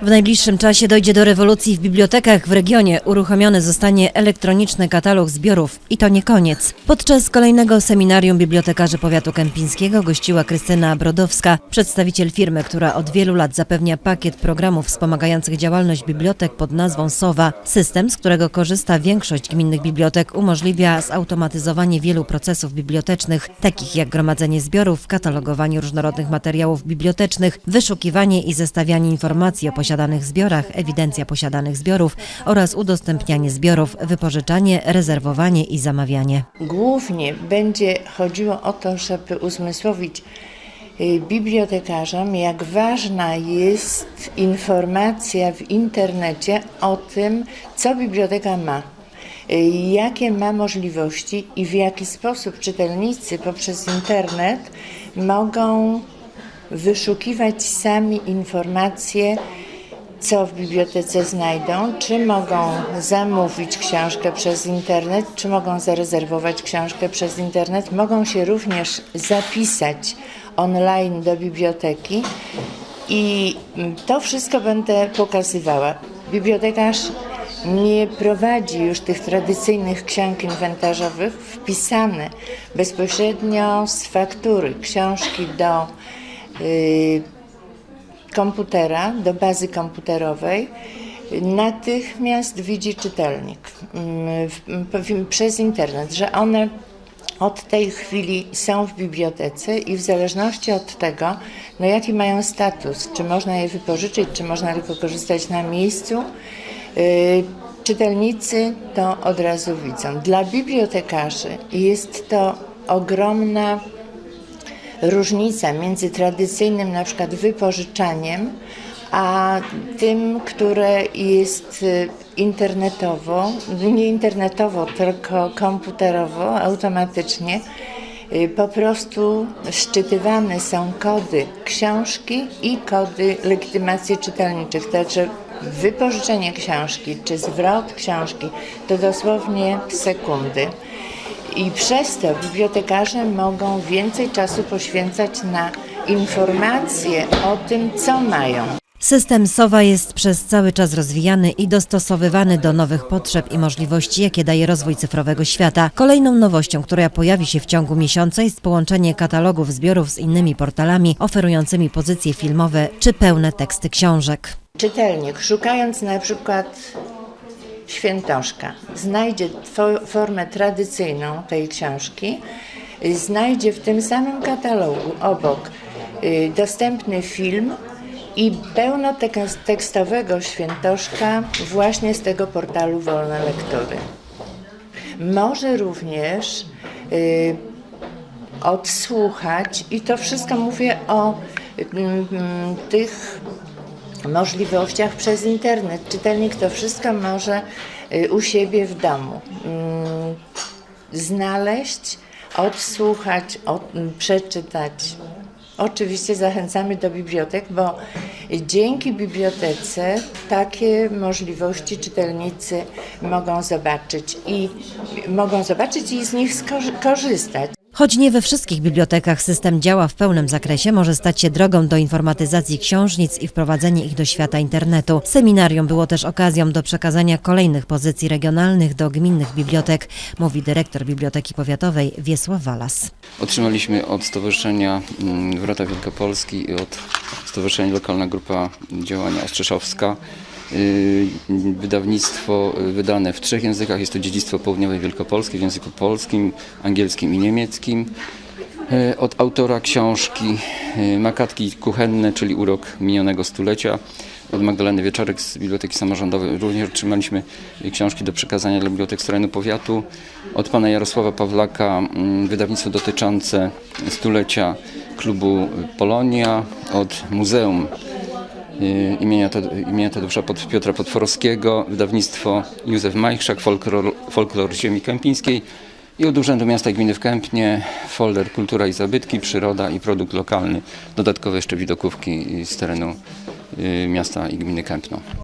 W najbliższym czasie dojdzie do rewolucji w bibliotekach w regionie. Uruchomiony zostanie elektroniczny katalog zbiorów. I to nie koniec. Podczas kolejnego seminarium bibliotekarzy powiatu kępińskiego gościła Krystyna Brodowska, przedstawiciel firmy, która od wielu lat zapewnia pakiet programów wspomagających działalność bibliotek pod nazwą SOWA. System, z którego korzysta większość gminnych bibliotek, umożliwia zautomatyzowanie wielu procesów bibliotecznych, takich jak gromadzenie zbiorów, katalogowanie różnorodnych materiałów bibliotecznych, wyszukiwanie i zestawianie informacji o posiadanych zbiorach, ewidencja posiadanych zbiorów oraz udostępnianie zbiorów, wypożyczanie, rezerwowanie i zamawianie. Głównie będzie chodziło o to, żeby uzmysłowić y, bibliotekarzom, jak ważna jest informacja w internecie o tym, co biblioteka ma, y, jakie ma możliwości i w jaki sposób czytelnicy poprzez internet mogą wyszukiwać sami informacje, co w bibliotece znajdą, czy mogą zamówić książkę przez internet, czy mogą zarezerwować książkę przez internet. Mogą się również zapisać online do biblioteki i to wszystko będę pokazywała. Bibliotekarz nie prowadzi już tych tradycyjnych ksiąg inwentarzowych wpisane bezpośrednio z faktury książki do y, komputera, do bazy komputerowej, natychmiast widzi czytelnik mm, przez internet, że one od tej chwili są w bibliotece i w zależności od tego, no jaki mają status, czy można je wypożyczyć, czy można tylko korzystać na miejscu, yy, czytelnicy to od razu widzą. Dla bibliotekarzy jest to ogromna różnica między tradycyjnym na przykład wypożyczaniem, a tym, które jest y, internetowo, nie internetowo, tylko komputerowo, automatycznie. y, Po prostu szczytywane są kody książki i kody legitymacji czytelniczych. Także wypożyczenie książki czy zwrot książki to dosłownie sekundy. I przez to bibliotekarze mogą więcej czasu poświęcać na informacje o tym, co mają. System SOWA jest przez cały czas rozwijany i dostosowywany do nowych potrzeb i możliwości, jakie daje rozwój cyfrowego świata. Kolejną nowością, która pojawi się w ciągu miesiąca jest połączenie katalogów zbiorów z innymi portalami oferującymi pozycje filmowe czy pełne teksty książek. Czytelnik, szukając na przykład świętoszka, znajdzie fo- formę tradycyjną tej książki, znajdzie w tym samym katalogu obok y, dostępny film i pełnotekstowego świętoszka właśnie z tego portalu Wolne Lektury. Może również y, odsłuchać i to wszystko mówię o mm, mm, tych możliwościach przez internet. Czytelnik to wszystko może y, u siebie w domu mm, znaleźć, odsłuchać, od, m, przeczytać. Oczywiście zachęcamy do bibliotek, bo dzięki bibliotece takie możliwości czytelnicy mogą zobaczyć i mogą zobaczyć i z nich skorzy- korzystać. Choć nie we wszystkich bibliotekach system działa w pełnym zakresie, może stać się drogą do informatyzacji książnic i wprowadzenie ich do świata internetu. Seminarium było też okazją do przekazania kolejnych pozycji regionalnych do gminnych bibliotek, mówi dyrektor Biblioteki Powiatowej Wiesław Walas. Otrzymaliśmy od Stowarzyszenia mm, Wrota Wielkopolski i od Stowarzyszenia Lokalna Grupa Działania Ostrzeszowska wydawnictwo y, wydane w trzech językach. Jest to Dziedzictwo Południowej Wielkopolski w języku polskim, angielskim i niemieckim. Y, Od autora książki y, Makatki kuchenne, czyli urok minionego stulecia, od Magdaleny Wieczorek z Biblioteki Samorządowej. Również otrzymaliśmy y, książki do przekazania dla bibliotek z terenu powiatu. Od pana Jarosława Pawlaka mm, wydawnictwo dotyczące stulecia klubu Polonia. Od Muzeum y, imienia, Tad- imienia Tadeusza Piotra Potworowskiego, wydawnictwo Józef Majchrzak, folklor, folklor ziemi kępińskiej i od Urzędu Miasta i Gminy w Kępnie folder Kultura i zabytki, przyroda i produkt lokalny. Dodatkowe jeszcze widokówki z terenu y, miasta i gminy Kępno.